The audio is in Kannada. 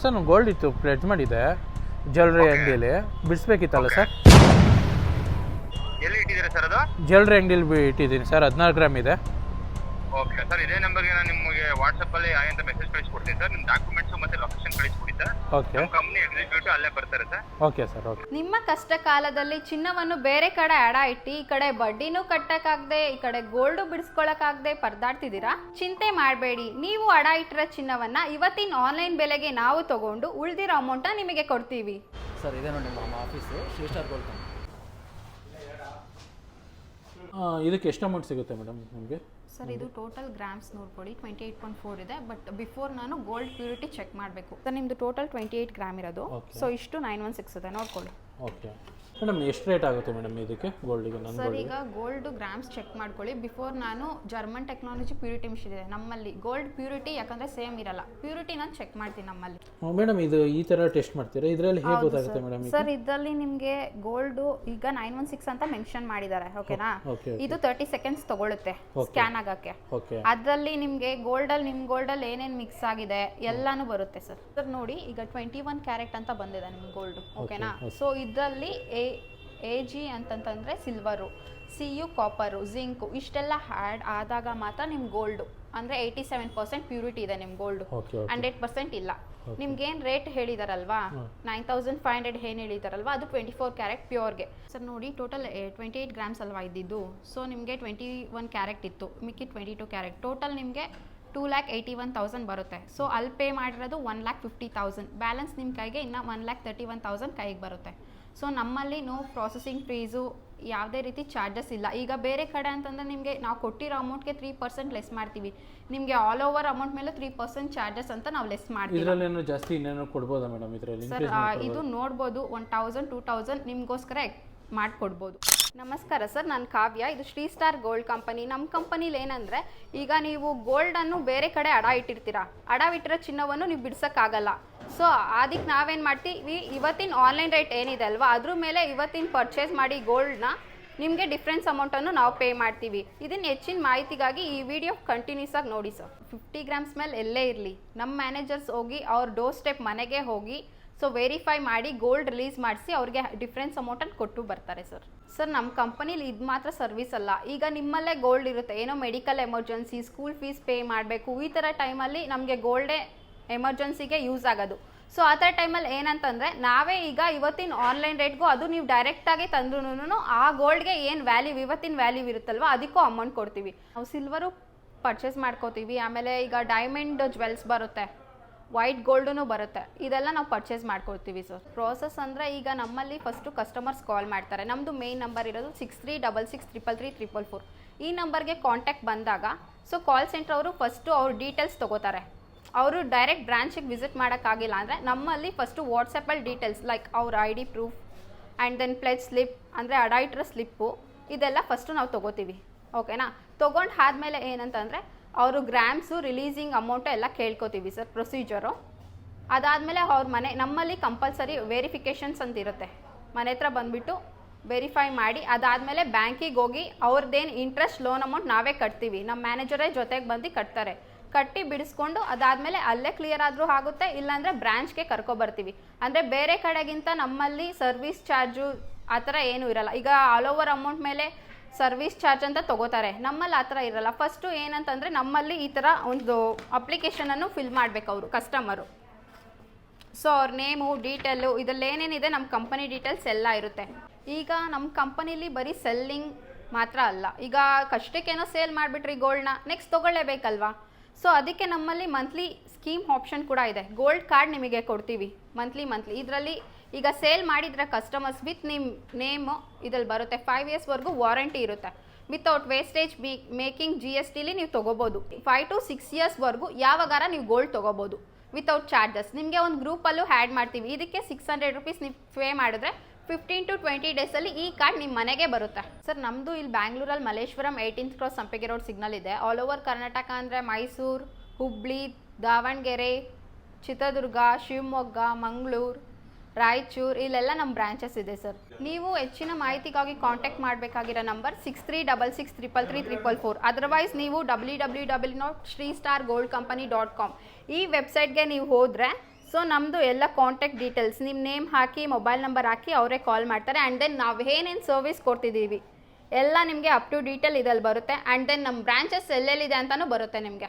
ಸರ್ ನಾನು ಗೋಲ್ಡ್ ಇತ್ತು ಪ್ಲೆಡ್ಜ್ ಮಾಡಿದೆ ಜ್ಯುವೆಲ್ರಿ ಅಂಗಡಿಯಲ್ಲಿ ಬಿಡಿಸ್ಬೇಕಿತ್ತಲ್ಲ ಸರ್? ಎಲ್ಲಿ ಇಟ್ಟಿದ್ದೀರಾ ಸರ್ ಅದು? ಜ್ಯುವೆಲ್ರಿ ಅಂಗಡಿಯಲ್ಲಿ ಇಟ್ಟಿದ್ದೀನಿ ಸರ್ ಹದಿನಾರು ಗ್ರಾಮ್ ಇದೆ. ಓಕೆ ಸರ್ ಇದೇ ನಂಬರ್ಗೆ ನಾನು ನಿಮಗೆ ವಾಟ್ಸಪ್ಪಲ್ಲಿ ಆಯ್ ಅಂತ ಮೆಸೇಜ್ ಕಳಿಸ್ಕೊಡ್ತೀನಿ ಸರ್ ನಿಮ್ಮ ಡಾಕ್ಯುಮೆಂಟ್ಸ್ ಮತ್ತೆ ಲೊಕೇಶನ್ ಕಳಿಸ್ಕೊಡಿ ಸರ್ ಓಕೆ ನಮ್ಮ ಕಂಪ್ನಿ ಎಕ್ಸಿಕ್ಯೂಟಿವ್ ಅಲ್ಲೇ ಬರ್ತಾರೆ ಸರ್ ಓಕೆ ಸರ್ ಓಕೆ ನಿಮ್ಮ ಕಷ್ಟ ಕಾಲದಲ್ಲಿ ಚಿನ್ನವನ್ನು ಬೇರೆ ಕಡೆ ಅಡ ಇಟ್ಟು ಈ ಕಡೆ ಬಡ್ಡಿನೂ ಕಟ್ಟಕ್ಕಾಗದೆ ಈ ಕಡೆ ಗೋಲ್ಡು ಬಿಡಿಸ್ಕೊಳಕ್ಕಾಗದೆ ಪರದಾಡ್ತಿದ್ದೀರಾ? ಚಿಂತೆ ಮಾಡಬೇಡಿ. ನೀವು ಅಡ ಇಟ್ಟಿರೋ ಚಿನ್ನವನ್ನ ಇವತ್ತಿನ ಆನ್ಲೈನ್ ಬೆಲೆಗೆ ನಾವು ತಗೊಂಡು ಉಳಿದಿರೋ ಅಮೌಂಟ ನಿಮಗೆ ಕೊಡ್ತೀವಿ. ಸರ್ ಇದೆ ನೋಡಿ ನಮ್ಮ office Shri star gold company ಇದಕ್ಕೆ ಎಷ್ಟು ಅಮೌಂಟ್ ಸಿಗುತ್ತೆ ಮೇಡಮ್ ನಿಮಗೆ? ಸರ್ ಇದು ಟೋಟಲ್ ಗ್ರಾಮ್ಸ್ ನೋಡ್ಕೊಳ್ಳಿ ಟ್ವೆಂಟಿ ಏಟ್ ಪಾಯಿಂಟ್ ಫೋರ್ ಇದೆ ಬಟ್ ಬಿಫೋರ್ ನಾನು ಗೋಲ್ಡ್ ಪ್ಯೂರಿಟಿ ಚೆಕ್ ಮಾಡಬೇಕು. ಸರ್ ನಿಮ್ಮದು ಟೋಟಲ್ ಟ್ವೆಂಟಿ ಏಯ್ಟ್ ಗ್ರಾಮ್ ಇರೋದು ಸೊ ಇಷ್ಟು ನೈನ್ ಒನ್ ಸಿಕ್ಸ್ ಇದೆ ನೋಡ್ಕೊಳ್ಳಿ. ಓಕೆ ಮೇಡಮ್ ಎಷ್ಟು ರೇಟ್ ಆಗುತ್ತೆ ಮೇಡಮ್ ಇದಕ್ಕೆ ಗೋಲ್ಡಿಗೆ ನನ್ನ ಸರ್ ಈಗ ಗೋಲ್ಡ್ ಗ್ರಾಮ್ಸ್ ಚೆಕ್ ಮಾಡ್ಕೊಳ್ಳಿ. ಬಿಫೋರ್ ನಾನು ಜರ್ಮನ್ ಟೆಕ್ನಾಲಜಿ ಪ್ಯೂರಿಟಿ ಮಿಷಿನ್ ಇದೆ. ನಮ್ಮಲ್ಲಿ ಗೋಲ್ಡ್ ಪ್ಯೂರಿಟಿ ಯಾಕಂದ್ರೆ ಸೇಮ್ ಇರಲ್ಲ. ಪ್ಯೂರಿಟಿ ನಾನು ಚೆಕ್ ಮಾಡ್ತೀನಿ ನಮ್ಮಲ್ಲಿ. ಮೇಡಮ್ ಇದು ಈ ತರ ಟೆಸ್ಟ್ ಮಾಡ್ತೀರಾ? ಇದರಲ್ಲಿ ಹೇಗೆ ಗೊತ್ತಾಗುತ್ತೆ ಮೇಡಮ್ ಸರ್ ಇದರಲ್ಲಿ ನಿಮಗೆ ಗೋಲ್ಡ್ ಈಗ ನೈನ್ ಒನ್ ಸಿಕ್ಸ್ ಅಂತ ಮೆನ್ಷನ್ ಮಾಡಿದ್ದಾರೆ ಓಕೆನಾ? ಇದು ತರ್ಟಿ ಸೆಕೆಂಡ್ಸ್ ತಗೊಳ್ಳುತ್ತೆ ಸ್ಕ್ಯಾನ್ ಆಗಕ್ಕೆ. ಅದರಲ್ಲಿ ನಿಮಗೆ ಗೋಲ್ಡಲ್ಲಿ ನಿಮ್ಮ ಗೋಲ್ಡಲ್ಲಿ ಏನೇನು ಮಿಕ್ಸ್ ಆಗಿದೆ ಎಲ್ಲಾನು ಬರುತ್ತೆ ಸರ್. ಸರ್ ನೋಡಿ ಈಗ ಟ್ವೆಂಟಿ ಒನ್ ಕ್ಯಾರೆಟ್ ಅಂತ ಬಂದಿದೆ ನಿಮ್ಮ ಗೋಲ್ಡ್ ಓಕೆನಾ? ಸೊ ಇದರಲ್ಲಿ ಎ ಜಿ ಅಂತಂತಂದರೆ silver C U copper zinc ಇಷ್ಟೆಲ್ಲ ಹ್ಯಾಡ್ ಆದಾಗ ಮಾತ್ರ ನಿಮ್ಮ ಗೋಲ್ಡು ಅಂದರೆ ಏಯ್ಟಿ ಸೆವೆನ್ ಪರ್ಸೆಂಟ್ ಪ್ಯೂರಿಟಿ ಇದೆ ನಿಮ್ಮ ಗೋಲ್ಡು ಹಂಡ್ರೆಡ್ ಪರ್ಸೆಂಟ್ ಇಲ್ಲ. ನಿಮ್ಗೇನು ರೇಟ್ ಹೇಳಿದಾರಲ್ವಾ? ನೈನ್ ತೌಸಂಡ್ ಫೈವ್ ಹಂಡ್ರೆಡ್ ಏನು ಹೇಳಿದಾರಲ್ವಾ? ಅದು ಟ್ವೆಂಟಿ ಫೋರ್ ಕ್ಯಾರೆಟ್ ಪ್ಯೂರ್ಗೆ ಸರ್ ನೋಡಿ ಟೋಟಲ್ ಟ್ವೆಂಟಿ ಏಯ್ಟ್ ಗ್ರಾಮ್ಸ್ ಅಲ್ವಾ ಇದ್ದಿದ್ದು? ಸೊ ನಿಮಗೆ ಟ್ವೆಂಟಿ ಒನ್ ಕ್ಯಾರೆಟ್ ಇತ್ತು. ಮಿಕ್ಕಿ ಟ್ವೆಂಟಿ ಟು ಕ್ಯಾರೆಟ್ ಟೋಟಲ್ ನಿಮಗೆ two lakh eighty one thousand ಬರುತ್ತೆ. ಸೊ ಅಲ್ಲಿ ಪೇ ಮಾಡಿರೋದು one lakh fifty thousand balance ನಿಮ್ಮ ಕೈಗೆ ಇನ್ನು one lakh thirty one thousand ಕೈಗೆ ಬರುತ್ತೆ. ಸೊ ನಮ್ಮಲ್ಲಿ ನೋ ಪ್ರಾಸೆಸಿಂಗ್ ಫೀಸು ಯಾವುದೇ ರೀತಿ ಚಾರ್ಜಸ್ ಇಲ್ಲ. ಈಗ ಬೇರೆ ಕಡೆ ಅಂತಂದ್ರೆ ನಿಮಗೆ ನಾವು ಕೊಟ್ಟಿರೋ ಅಮೌಂಟ್ಗೆ ತ್ರೀ ಪರ್ಸೆಂಟ್ ಲೆಸ್ ಮಾಡ್ತೀವಿ. ನಿಮಗೆ ಆಲ್ ಓವರ್ ಅಮೌಂಟ್ ಮೇಲೆ ತ್ರೀ ಪರ್ಸೆಂಟ್ ಚಾರ್ಜಸ್ ಅಂತ ನಾವು ಲೆಸ್ ಮಾಡ್ತೀವಿ. ಜಾಸ್ತಿ ಇನ್ನೇನೋ ಕೊಡ್ಬೋದಾ ಮೇಡಮ್? ಇದರಲ್ಲಿ ಸರ್ ಇದು ನೋಡ್ಬೋದು ಒನ್ ತೌಸಂಡ್ ಟೂ ತೌಸಂಡ್ ನಿಮಗೋಸ್ಕರ ಮಾಡಿಕೊಡ್ಬೋದು. ನಮಸ್ಕಾರ ಸರ್, ನಾನು ಕಾವ್ಯ. ಇದು ಶ್ರೀ ಸ್ಟಾರ್ ಗೋಲ್ಡ್ ಕಂಪನಿ. ನಮ್ಮ ಕಂಪನಿಲಿ ಏನಂದರೆ, ಈಗ ನೀವು ಗೋಲ್ಡನ್ನು ಬೇರೆ ಕಡೆ ಅಡ ಇಟ್ಟಿರ್ತೀರಾ? ಇಟ್ಟಿರೋ ಚಿನ್ನವನ್ನು ನೀವು ಬಿಡ್ಸೋಕ್ಕಾಗಲ್ಲ. ಸೊ ಅದಕ್ಕೆ ನಾವೇನು ಮಾಡ್ತೀವಿ ಇವತ್ತಿನ ಆನ್ಲೈನ್ ರೇಟ್ ಏನಿದೆ ಅಲ್ವಾ, ಅದ್ರ ಮೇಲೆ ಇವತ್ತಿನ ಪರ್ಚೇಸ್ ಮಾಡಿ ಗೋಲ್ಡ್ನ ನಿಮಗೆ ಡಿಫ್ರೆನ್ಸ್ ಅಮೌಂಟನ್ನು ನಾವು ಪೇ ಮಾಡ್ತೀವಿ. ಇದನ್ನು ಹೆಚ್ಚಿನ ಮಾಹಿತಿಗಾಗಿ ಈ ವಿಡಿಯೋ ಕಂಟಿನ್ಯೂಸ್ ಆಗಿ ನೋಡಿ ಸರ್. ಫಿಫ್ಟಿ ಗ್ರಾಮ್ಸ್ ಮೇಲೆ ಎಲ್ಲೇ ಇರಲಿ. ನಮ್ಮ ಮ್ಯಾನೇಜರ್ಸ್ ಹೋಗಿ ಅವ್ರ ಡೋರ್ ಸ್ಟೆಪ್ ಮನೆಗೆ ಹೋಗಿ ಸೊ ವೆರಿಫೈ ಮಾಡಿ ಗೋಲ್ಡ್ ರಿಲೀಸ್ ಮಾಡಿಸಿ ಅವ್ರಿಗೆ ಡಿಫ್ರೆನ್ಸ್ ಅಮೌಂಟನ್ನು ಕೊಟ್ಟು ಬರ್ತಾರೆ ಸರ್ ಸರ್ ನಮ್ಮ ಕಂಪನಿಲಿ ಇದು ಮಾತ್ರ ಸರ್ವಿಸ್ ಅಲ್ಲ. ಈಗ ನಿಮ್ಮಲ್ಲೇ ಗೋಲ್ಡ್ ಇರುತ್ತೆ. ಏನೋ medical emergency school fees pay ಮಾಡಬೇಕು. ಈ ಥರ ಟೈಮಲ್ಲಿ ನಮಗೆ ಗೋಲ್ಡೇ ಎಮರ್ಜೆನ್ಸಿಗೆ ಯೂಸ್ ಆಗೋದು. ಸೊ ಆ ಥರ ಟೈಮಲ್ಲಿ ಏನಂತಂದರೆ, ನಾವೇ ಈಗ ಇವತ್ತಿನ ಆನ್ಲೈನ್ ರೇಟ್ಗೂ ಅದು ನೀವು ಡೈರೆಕ್ಟಾಗಿ ತಂದ್ರೂ ಆ ಗೋಲ್ಡ್ಗೆ ಏನು ವ್ಯಾಲ್ಯೂ ಇವತ್ತಿನ ವ್ಯಾಲ್ಯೂ ಇರುತ್ತಲ್ವ, ಅದಕ್ಕೂ ಅಮೌಂಟ್ ಕೊಡ್ತೀವಿ. ನಾವು ಸಿಲ್ವರು ಪರ್ಚೇಸ್ ಮಾಡ್ಕೋತೀವಿ. ಆಮೇಲೆ ಈಗ ಡೈಮಂಡ್ ಜ್ಯುವೆಲ್ಸ್ ಬರುತ್ತೆ. ವೈಟ್ ಗೋಲ್ಡೂ ಬರುತ್ತೆ. ಇದೆಲ್ಲ ನಾವು ಪರ್ಚೇಸ್ ಮಾಡ್ಕೊಳ್ತೀವಿ ಸರ್ ಪ್ರೋಸೆಸ್ ಅಂದರೆ ಈಗ ನಮ್ಮಲ್ಲಿ ಫಸ್ಟು ಕಸ್ಟಮರ್ಸ್ ಕಾಲ್ ಮಾಡ್ತಾರೆ. ನಮ್ಮದು ಮೇನ್ ನಂಬರ್ ಇರೋದು six three double six triple three triple four ಈ ನಂಬರ್ಗೆ ಕಾಂಟ್ಯಾಕ್ಟ್ ಬಂದಾಗ ಸೊ ಕಾಲ್ ಸೆಂಟರ್ ಅವರು ಫಸ್ಟು ಅವ್ರ ಡೀಟೇಲ್ಸ್ ತೊಗೋತಾರೆ. ಅವರು ಡೈರೆಕ್ಟ್ ಬ್ರಾಂಚಿಗೆ ವಿಸಿಟ್ ಮಾಡೋಕ್ಕಾಗಿಲ್ಲ ಅಂದರೆ ನಮ್ಮಲ್ಲಿ ಫಸ್ಟು ವಾಟ್ಸಪ್ಪಲ್ಲಿ ಡೀಟೇಲ್ಸ್ ಲೈಕ್ ಅವ್ರ I D proof and then pledge slip ಅಂದರೆ ಅಡಾಯ್ಟ್ರ ಸ್ಲಿಪ್ಪು ಇದೆಲ್ಲ ಫಸ್ಟು ನಾವು ತೊಗೋತೀವಿ. ಓಕೆನಾ ತೊಗೊಂಡು ಆದಮೇಲೆ ಏನಂತಂದರೆ ಅವರು ಗ್ರಾಮ್ಸು ರಿಲೀಸಿಂಗ್ ಅಮೌಂಟು ಎಲ್ಲ ಕೇಳ್ಕೊತೀವಿ ಸರ್ ಪ್ರೊಸೀಜರು ಅದಾದಮೇಲೆ ಅವ್ರ ಮನೆ, ನಮ್ಮಲ್ಲಿ ಕಂಪಲ್ಸರಿ ವೆರಿಫಿಕೇಷನ್ಸ್ ಅಂತ ಇರುತ್ತೆ. ಮನೆ ಹತ್ರ ಬಂದುಬಿಟ್ಟು ವೆರಿಫೈ ಮಾಡಿ, ಅದಾದಮೇಲೆ ಬ್ಯಾಂಕಿಗೆ ಹೋಗಿ ಅವ್ರದ್ದೇನು ಇಂಟ್ರೆಸ್ಟ್ ಲೋನ್ ಅಮೌಂಟ್ ನಾವೇ ಕಟ್ತೀವಿ. ನಮ್ಮ ಮ್ಯಾನೇಜರೇ ಜೊತೆಗೆ ಬಂದು ಕಟ್ತಾರೆ. ಕಟ್ಟಿ ಬಿಡಿಸ್ಕೊಂಡು ಅದಾದಮೇಲೆ ಅಲ್ಲೇ ಕ್ಲಿಯರ್ ಆದರೂ ಆಗುತ್ತೆ, ಇಲ್ಲಾಂದರೆ ಬ್ರ್ಯಾಂಚ್ಗೆ ಕರ್ಕೊಬರ್ತೀವಿ ಅಂದರೆ ಬೇರೆ ಕಡೆಗಿಂತ ನಮ್ಮಲ್ಲಿ ಸರ್ವಿಸ್ ಚಾರ್ಜು ಆ ಥರ ಏನೂ ಇರಲ್ಲ. ಈಗ ಆಲ್ ಓವರ್ ಅಮೌಂಟ್ ಮೇಲೆ ಸರ್ವಿಸ್ ಚಾರ್ಜ್ ಅಂತ ತಗೋತಾರೆ. ನಮ್ಮಲ್ಲಿ ಆ ಥರ ಇರಲ್ಲ. ಫಸ್ಟು ಏನಂತಂದರೆ ನಮ್ಮಲ್ಲಿ ಈ ಥರ ಒಂದು ಅಪ್ಲಿಕೇಶನನ್ನು ಫಿಲ್ ಮಾಡಬೇಕು ಅವರು ಕಸ್ಟಮರು ಸೊ ಅವ್ರ ನೇಮು ಡೀಟೇಲು ಇದರಲ್ಲಿ ಏನೇನಿದೆ ನಮ್ಮ ಕಂಪನಿ ಡೀಟೇಲ್ಸ್ ಎಲ್ಲ ಇರುತ್ತೆ. ಈಗ ನಮ್ಮ ಕಂಪನಿಲಿ ಬರೀ ಸೆಲ್ಲಿಂಗ್ ಮಾತ್ರ ಅಲ್ಲ. ಈಗ ಕಷ್ಟಕ್ಕೇನೋ ಸೇಲ್ ಮಾಡಿಬಿಟ್ರಿ ಗೋಲ್ಡ್ನ ನೆಕ್ಸ್ಟ್ ತೊಗೊಳ್ಳೇಬೇಕಲ್ವಾ? ಸೊ ಅದಕ್ಕೆ ನಮ್ಮಲ್ಲಿ ಮಂತ್ಲಿ ಸ್ಕೀಮ್ ಆಪ್ಷನ್ ಕೂಡ ಇದೆ. ಗೋಲ್ಡ್ ಕಾರ್ಡ್ ನಿಮಗೆ ಕೊಡ್ತೀವಿ ಮಂತ್ಲಿ ಮಂತ್ಲಿ ಇದರಲ್ಲಿ ಈಗ ಸೇಲ್ ಮಾಡಿದ್ರೆ ಕಸ್ಟಮರ್ಸ್ ವಿತ್ ನಿಮ್ಮ ನೇಮು ಇದ್ರಲ್ಲಿ ಬರುತ್ತೆ. ಫೈವ್ ಇಯರ್ಸ್ವರೆಗೂ ವಾರಂಟಿ ಇರುತ್ತೆ. Without wastage making G S ಟಿಲಿ ನೀವು ತೊಗೋಬೋದು. ಫೈವ್ ಟು ಸಿಕ್ಸ್ ಇಯರ್ಸ್ವರೆಗೂ ಯಾವಾಗಾರ ನೀವು ಗೋಲ್ಡ್ ತೊಗೋಬೋದು. ವಿತೌಟ್ ಚಾರ್ಜಸ್ ನಿಮಗೆ ಒಂದು ಗ್ರೂಪಲ್ಲೂ ಆ್ಯಡ್ ಮಾಡ್ತೀವಿ. ಇದಕ್ಕೆ ಸಿಕ್ಸ್ ಹಂಡ್ರೆಡ್ ರುಪೀಸ್ ನೀವು ಪೇ ಮಾಡಿದ್ರೆ ಫಿಫ್ಟೀನ್ ಟು ಟ್ವೆಂಟಿ ಡೇಸಲ್ಲಿ ಈ ಕಾರ್ಡ್ ನಿಮ್ಮ ಮನೆಗೆ ಬರುತ್ತೆ. ಸರ್ ನಮ್ಮದು ಇಲ್ಲಿ ಬ್ಯಾಂಗ್ಳೂರಲ್ಲಿ Malleshwaram eighteenth cross Sampige road signal ಇದೆ. ಆಲ್ ಓವರ್ ಕರ್ನಾಟಕ ಅಂದರೆ ಮೈಸೂರು ಹುಬ್ಳಿ ದಾವಣಗೆರೆ ಚಿತ್ರದುರ್ಗ ಶಿವಮೊಗ್ಗ ಮಂಗಳೂರು ರಾಯಚೂರು, ಇಲ್ಲೆಲ್ಲ ನಮ್ಮ ಬ್ರಾಂಚಸ್ ಇದೆ ಸರ್ ನೀವು ಹೆಚ್ಚಿನ ಮಾಹಿತಿಗಾಗಿ contact ಮಾಡಬೇಕಾಗಿರೋ number six three double six triple three triple four otherwise ನೀವು W W W dot Shri star gold company dot com ಈ ವೆಬ್ಸೈಟ್ಗೆ ನೀವು ಹೋದರೆ ಸೊ ನಮ್ಮದು ಎಲ್ಲ ಕಾಂಟ್ಯಾಕ್ಟ್ ಡೀಟೇಲ್ಸ್ ನಿಮ್ಮ ನೇಮ್ ಹಾಕಿ ಮೊಬೈಲ್ ನಂಬರ್ ಹಾಕಿ ಅವರೇ ಕಾಲ್ ಮಾಡ್ತಾರೆ. ಆ್ಯಂಡ್ ದೆನ್ ನಾವು ಏನೇನು ಸರ್ವಿಸ್ ಕೊಡ್ತಿದ್ದೀವಿ, ಎಲ್ಲ ನಿಮಗೆ ಅಪ್ ಟು ಡೀಟೇಲ್ ಇದಲ್ಲಿ ಬರುತ್ತೆ. ಆ್ಯಂಡ್ ದೆನ್ ನಮ್ಮ ಬ್ರಾಂಚಸ್ ಎಲ್ಲೆಲ್ಲಿದೆ ಅಂತಲೂ ಬರುತ್ತೆ ನಿಮಗೆ.